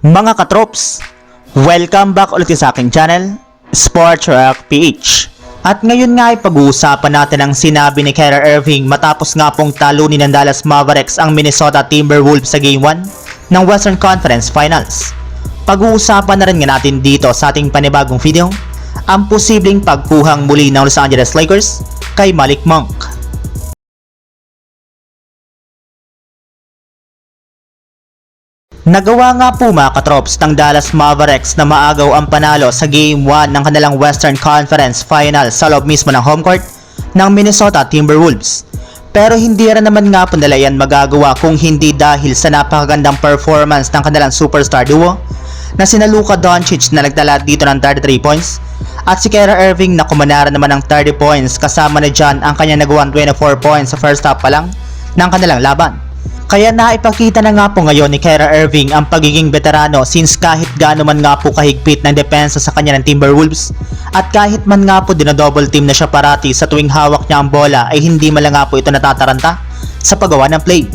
Mga katrops, welcome back ulit sa aking channel, Sports Rock PH. At ngayon nga ay pag-uusapan natin ang sinabi ni Kyrie Irving matapos nga pong talunin ng Dallas Mavericks ang Minnesota Timberwolves sa Game 1 ng Western Conference Finals. Pag-uusapan na rin nga natin dito sa ating panibagong video ang posibleng pagkuhang muli ng Los Angeles Lakers kay Malik Monk. Nagawa nga po mga katrops ng Dallas Mavericks na maagaw ang panalo sa Game 1 ng kanilang Western Conference Final sa loob mismo ng home court ng Minnesota Timberwolves. Pero hindi rin naman nga po nila yan magagawa kung hindi dahil sa napakagandang performance ng kanilang superstar duo na sina Luka Doncic na nagtala dito ng 33 points at si Kyrie Irving na kumanara naman ng 30 points kasama na dyan ang kanya nagawang 24 points sa first half pa lang ng kanilang laban. Kaya naipakita na nga po ngayon ni Kyrie Irving ang pagiging veterano since kahit gaano man nga po kahigpit ng depensa sa kanya ng Timberwolves at kahit man nga po dinodouble team na siya parati sa tuwing hawak niya ang bola ay hindi man lang nga po ito natataranta sa paggawa ng play.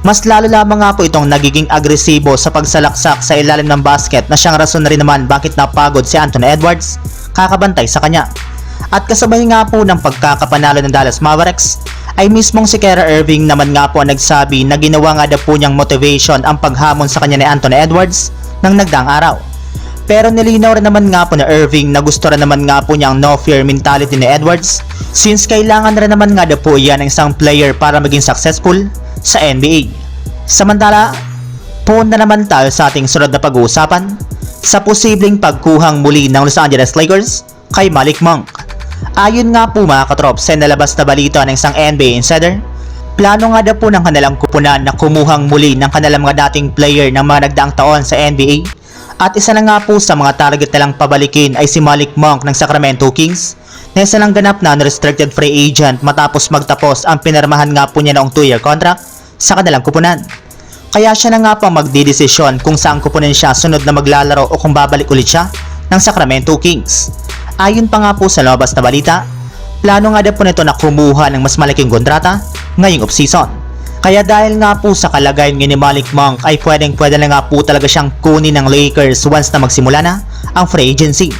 Mas lalo lamang nga po itong nagiging agresibo sa pagsalaksak sa ilalim ng basket na siyang rason na rin naman bakit napagod si Anthony Edwards kakabantay sa kanya. At kasabay nga po ng pagkakapanalo ng Dallas Mavericks ay mismong si Kyrie Irving naman nga po ang nagsabi na ginawa nga daw po niyang motivation ang paghamon sa kanya ni Anthony Edwards ng nagdaang araw. Pero nilinaw rin naman nga po ni Irving na gusto rin naman nga po niyang no fear mentality ni Edwards since kailangan rin naman nga daw po yan ng isang player para maging successful sa NBA. Samantala, punta naman tayo sa ating sunod na pag-uusapan sa posibleng pagkuhang muli ng Los Angeles Lakers kay Malik Monk. Ayon nga po mga katrop sa nalabas na balita ng isang NBA insider, plano nga daw po ng kanilang kupunan na kumuhang muli ng kanilang mga dating player ng mga nagdaang taon sa NBA at isa na nga po sa mga target nilang pabalikin ay si Malik Monk ng Sacramento Kings na isa lang ganap na unrestricted free agent matapos magtapos ang pinirmahan nga po niya noong 2-year contract sa kanilang kupunan. Kaya siya na nga po magdidesisyon kung saan kupunin siya sunod na maglalaro o kung babalik ulit siya ng Sacramento Kings. Ayon pa nga po sa labas na balita, plano nga daw po nito na kumuha ng mas malaking kontrata ngayong offseason. Kaya dahil nga po sa kalagayan ni Malik Monk ay pwedeng pwede na nga po talaga siyang kunin ng Lakers once na magsimula na ang free agency.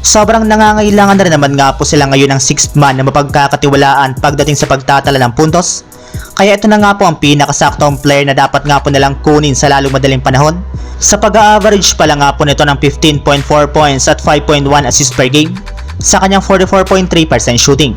Sobrang nangangailangan na rin naman nga po sila ngayon ng 6th man na mapagkakatiwalaan pagdating sa pagtatala ng puntos. Kaya ito na nga po ang pinakasaktong player na dapat nga po nilang kunin sa lalong madaling panahon. Sa pag-average pa lang nga po nito ng 15.4 points at 5.1 assists per game sa kanyang 44.3% shooting.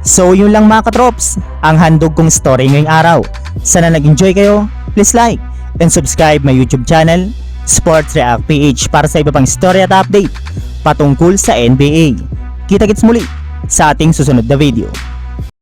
So yun lang mga katrops, ang handog kong story ngayong araw. Sana nag-enjoy kayo, please like and subscribe my YouTube channel, Sports React PH para sa iba pang story at update patungkol sa NBA. Kita-kits muli sa ating susunod na video.